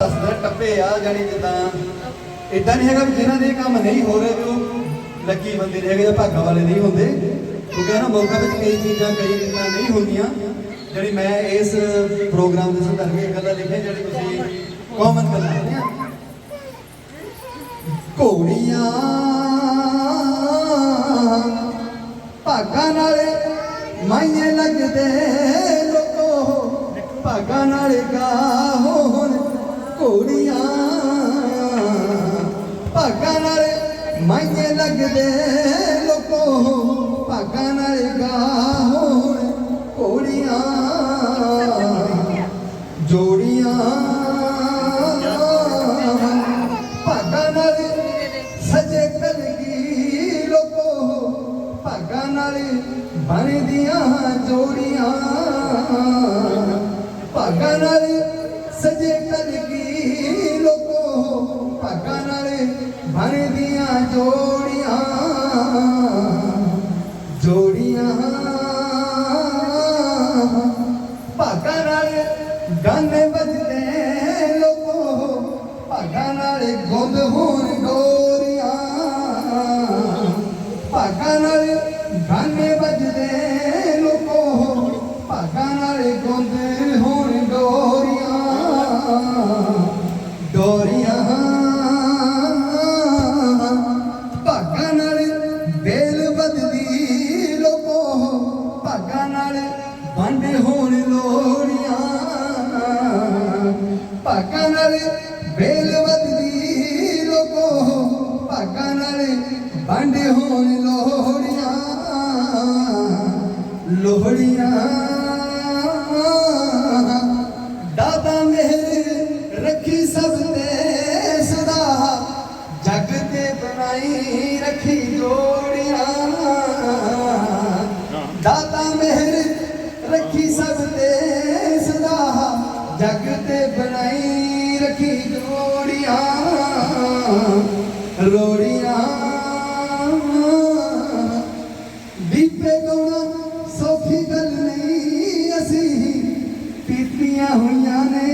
ਦੱਸਦਾ ਟੱਪੇ ਆ ਜਾਣੀ ਜਿੱਦਾਂ ਇਦਾਂ ਨਹੀਂ ਹੈਗਾ ਵੀ ਜਿਨ੍ਹਾਂ ਦੇ ਕੰਮ ਨਹੀਂ ਹੋ ਰਹੇ ਵੀ ਉਹ ਲੱਕੀ ਬੰਦੇ ਨੇ ਹੈਗੇ ਜਾਂ ਭਾਗਾਂ ਵਾਲੇ ਨਹੀਂ ਹੁੰਦੇ। ਕਿਉਂਕਿ ਨਾ ਮੌਕਾ ਵਿੱਚ ਕਈ ਚੀਜ਼ਾਂ ਕਈ ਗੱਲਾਂ ਨਹੀਂ ਹੁੰਦੀਆਂ। ਜਿਹੜੀ ਮੈਂ ਇਸ ਪ੍ਰੋਗਰਾਮ ਦੇ ਸੰਦਰਭ ਵਿੱਚ ਗੱਲਾਂ ਲਿਖੀਆਂ ਜਿਹੜੀ ਤੁਸੀਂ ਕਾਮਨ ਗੱਲਾਂ ਹੁੰਦੀਆਂ ਘੋੜੀਆਂ ਭਾਗਾਂ ਨਾਲੇ ਮਾਈਏ ਲੱਗਦੇ ਲੋਕੋ। ਭਾਗਾਂ ਨਾਲੇ ਗਾਹੋ ਲੱਗਦੇ ਲੋਕੋ, ਭਾਗਾਂ ਨਾਲ ਗਾਹੋ ਹੁਣ ਜੋੜੀਆਂ। ਭਾਗਾਂ ਨਾਲ ਸਜੇ ਕਲਗੀ ਲੋਕੋ, ਭਾਗਾਂ ਨਾਲ ਬਣਦੀਆਂ ਜੋੜੀਆਂ। ਭਾਗਾਂ ਨਾਲ ਗਾਣੇ ਵੱਜਦੇ ਲੋਕੋ, ਭਾਗਾਂ ਨਾਲ ਗੁੰਦ ਹੋਣ ਗੋਰੀਆਂ। ਭਾਗਾਂ ਨਾਲ ਗਾਣੇ ਵੱਜਦੇ ਲੋਕੋ, ਭਾਗਾਂ ਨਾਲ ਗੁੰਦ ਹੋਣ ਗੋਰੀਆਂ। ਡੋਰੀਆਂ, ਭਾਗਾਂ ਨਾਲ ਬੇਲ ਵੱਜਦੀ ਲੋਕੋ, ਭਾਗਾਂ ਨਾਲ ਵੰਡ ਹੋਣ ਨਾਲ ਬੇਲ ਵਧਦੀ ਲੋਕੋ, ਭਾਗਾਂ ਨਾਲੇ ਵੰਡ ਹੋਣ ਲੋਹੜੀਆਂ ਲੋਹੜੀਆਂ। ਦਾਦਾ ਮੇਰ ਰੱਖੀ ਸਭ ਤੇ ਸਦਾ, ਜਗ ਤੇ ਬਣਾਈ ਰੱਖੀ ਜੋੜੀਆਂ। ਦਾਦਾ ਮਿਹਰ ਰੱਖੀ ਸਭ ਤੇ ਸਦਾ, ਜਗ ਤੇ ਬਣਾਈ ਰੱਖੀ ਜੋੜੀਆਂ ਰੋੜੀਆਂ। ਦੀਪੇ ਗਾਉਣਾ ਸੌਖੀ ਗੱਲ ਨਹੀਂ ਅਸੀਂ ਪੀਤੀਆਂ ਹੋਈਆਂ ਨੇ।